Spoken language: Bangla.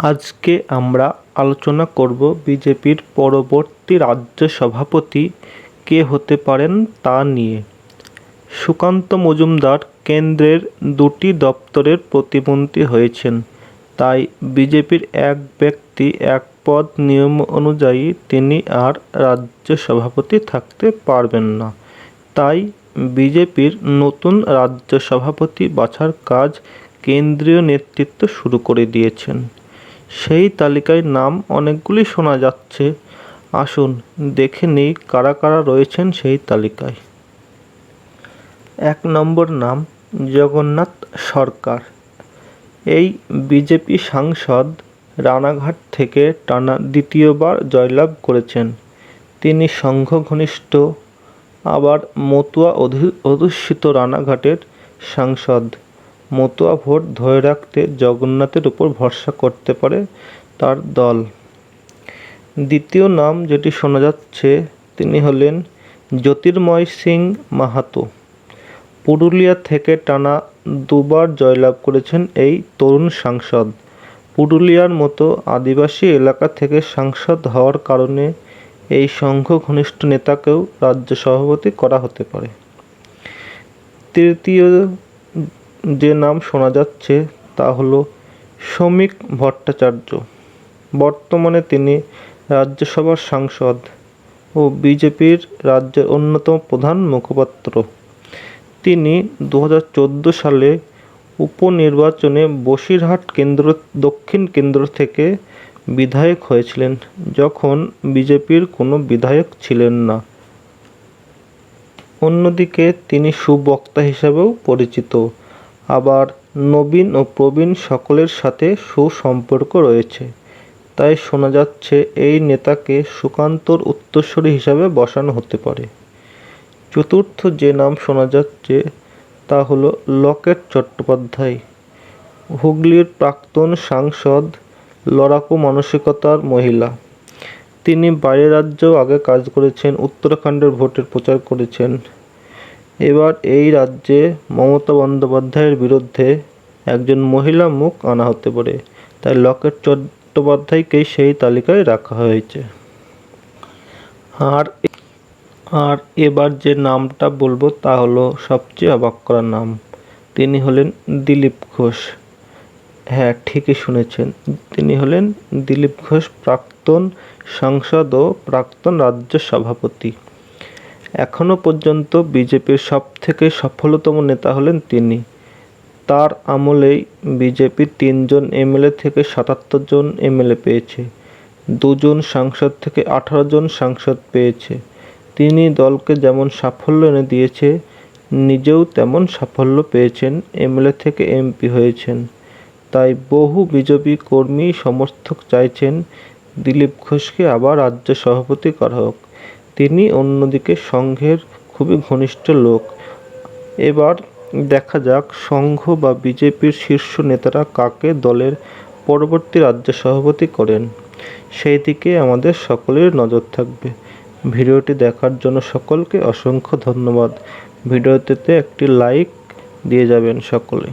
আজকে আমরা আলোচনা করব বিজেপির পরবর্তী রাজ্য সভাপতি কে হতে পারেন তা নিয়ে। সুকান্ত মজুমদার কেন্দ্রের দুটি দপ্তরের প্রতিমন্ত্রী হয়েছেন। তাই বিজেপির এক ব্যক্তি, এক পদ নিয়ম অনুযায়ী তিনি আর রাজ্য সভাপতি থাকতে পারবেন না। তাই বিজেপির নতুন রাজ্য সভাপতি বাছার কাজ কেন্দ্রীয় নেতৃত্ব শুরু করে দিয়েছেন। সেই তালিকায় নাম অনেকগুলি শোনা যাচ্ছে। আসুন দেখে নিই কারা কারা রয়েছেন সেই তালিকায়। এক নম্বর নাম জগন্নাথ সরকার। এই বিজেপি সাংসদ রানাঘাট থেকে টানা দ্বিতীয়বার জয়লাভ করেছেন। তিনি সংঘ ঘনিষ্ঠ আবার মতুয়া অধি- অধ্যুষিত রানাঘাটের সাংসদ। মতুয়া ভোট ধরে রাখতে জগন্নাথের উপর ভরসা করতে পারে তার দল। দ্বিতীয় নাম যেটি শোনা যাচ্ছে, তিনি হলেন জ্যোতির্ময় সিং মাহাতো। পুরুলিয়া থেকে টানা দুবার জয়লাভ করেছেন এই তরুণ সাংসদ। পুরুলিয়ার মতো আদিবাসী এলাকা থেকে সাংসদ হওয়ার কারণে এই সংঘ ঘনিষ্ঠ নেতাকেও রাজ্য সভাপতি করা হতে পারে। তৃতীয় যে নাম শোনা যাচ্ছে তা হলো শ্রমিক ভট্টাচার্য। বর্তমানে তিনি রাজ্যসভার সাংসদ ও বিজেপির রাজ্যের অন্যতম প্রধান মুখপাত্র। তিনি দু হাজার চোদ্দ সালে উপনির্বাচনে বসিরহাট কেন্দ্র, দক্ষিণ কেন্দ্র থেকে বিধায়ক হয়েছিলেন, যখন বিজেপির কোনো বিধায়ক ছিলেন না। অন্যদিকে তিনি সুবক্তা হিসাবেও পরিচিত। আবার নবীন ও প্রবীণ সকলের সাথে সুসম্পর্ক রয়েছে। তাই শোনা যাচ্ছে এই নেতাকে সুকান্তর উত্তরসূরি হিসাবে বসানো হতে পারে। চতুর্থ যে নাম শোনা যাচ্ছে তা হলো লকেট চট্টোপাধ্যায়। হুগলির প্রাক্তন সাংসদ, লড়াকু মানসিকতার মহিলা। তিনি বাইরের রাজ্যেও আগে কাজ করেছেন, উত্তরাখণ্ডের ভোটের প্রচার করেছেন। এবার এই রাজ্যে মমতা বন্দ্যোপাধ্যায়ের বিরুদ্ধে একজন মহিলা মুখ আনা হতে পারে। তাই লকেট চট্টোপাধ্যায়কেই সেই তালিকায় রাখা হয়েছে। আর আর এবার যে নামটা বলব তা হলো সবচেয়ে অবাক করা নাম। তিনি হলেন দিলীপ ঘোষ। হ্যাঁ ঠিকই শুনেছেন। তিনি হলেন দিলীপ ঘোষ, প্রাক্তন সাংসদ ও প্রাক্তন রাজ্য সভাপতি। এখনও পর্যন্ত বিজেপির সব থেকে সফলতম নেতা হলেন তিনি। তার আমলেই বিজেপি তিনজন এমএলএ থেকে সাতাত্তর জন এমএলএ পেয়েছে, দুজন সাংসদ থেকে আঠারো জন সাংসদ পেয়েছে। তিনি দলকে যেমন সাফল্য এনে দিয়েছে, নিজেও তেমন সাফল্য পেয়েছেন, এমএলএ থেকে এমপি হয়েছেন। তাই বহু বিজেপি কর্মী সমর্থক চাইছেন দিলীপ ঘোষকে আবার রাজ্য সভাপতি করা হোক। তিনি অন্যদিকে সংঘের খুবই ঘনিষ্ঠ লোক। এবার দেখা যাক সংঘ বা বিজেপির শীর্ষ নেতারা কাকে দলের পরবর্তী রাজ্য সভাপতি করেন। সেই দিকে আমাদের সকলের নজর থাকবে। ভিডিওটি দেখার জন্য সকলকে অসংখ্য ধন্যবাদ। ভিডিওটিতে একটি লাইক দিয়ে যাবেন সকলে।